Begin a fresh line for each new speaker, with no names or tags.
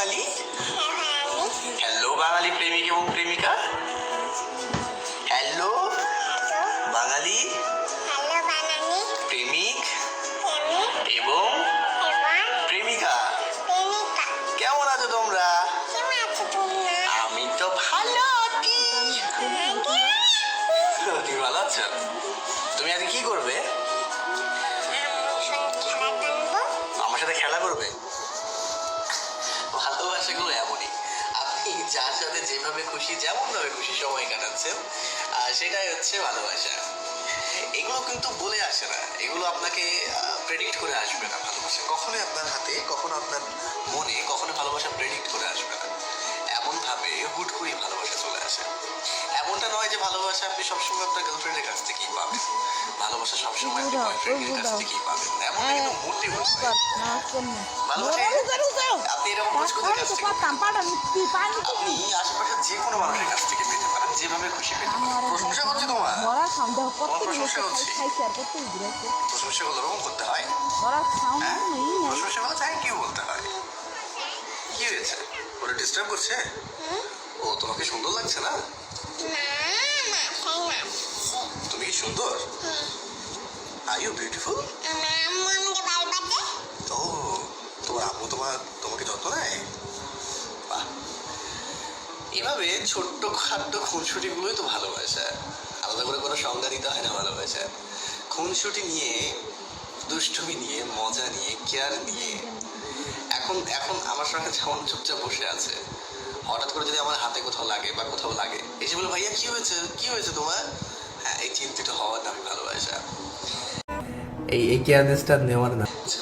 বাঙালি? Hello বাঙালি প্রেমিক এবং প্রেমিকা। হ্যালো বাঙালি প্রেমিক এবং প্রেমিকা। কেমন আছো তোমরা? আমি তো ভালো তুমি ভালো আছো? তুমি আজকে কি করবে? আমার সাথে খেলা করবে? ভালোবাসাগুলো এমনই আপনি যার সাথে যেভাবে খুশি যেমন ভাবে খুশি সময় কাটাচ্ছেন সেটাই হচ্ছে ভালোবাসা এগুলো কিন্তু বলে আসে না এগুলো আপনাকে প্রেডিক্ট করে আসবে না ভালোবাসা কখনোই আপনার হাতে কখনো আপনার মনে কখনো ভালোবাসা প্রেডিক্ট করে আসবে না এমন ভাবে হুট করেই ভালোবাসা চলে আসে এমনটা নয় যে ভালোবাসা আপনি সবসময় আপনার গার্লফ্রেন্ডের কাছ থেকেই পাবেন ভালোবাসা সবসময় আপনি বয়ফ্রেন্ডের কাছ থেকেই পাবেন এমনটা কিন্তু মোটেও নয়
আপনি
আশেপাশে যে কোনো মানুষের কাছ থেকে পেতে পারেন যেভাবে খুশি পেতে পারেন। প্রশংসা করছি তোমার।
মরার সন্দেহ করতে প্রশংসা করছি। খাইছে আর করতে ঘুরেছে
প্রশংসা গুলো ওরকম করতে হয়?
সাউন্ড হ্যাঁ? নেই প্রশংসা
বলতে হয়? কি হয়েছে? ওটা ডিস্টার্ব করছে? ও তোমাকে সুন্দর লাগছে না? তুমি কি সুন্দর? আর ইউ বিউটিফুল ও তোমার তোমাকে যত্ন নেয়? বাহ। এভাবে ছোট্ট খাট্ট খুনসুটিগুলোই তো ভালোবাসা। আলাদা করে কোনো সংজ্ঞা দিতে হয় না ভালোবাসা। খুনসুটি নিয়ে দুষ্টুমি নিয়ে মজা নিয়ে কেয়ার নিয়ে। এখন এখন আমার সঙ্গে যেমন চুপচাপ বসে আছে হঠাৎ করে যদি আমার হাতে কোথাও লাগে বা কোথাও লাগে এসে বলে ভাইয়া কি হয়েছে? কি হয়েছে তোমার? হ্যাঁ এই চিন্তিত হওয়ার নামই ভালোবাসা। এই এই কেয়ারনেসটা নেওয়ার নাম হচ্ছে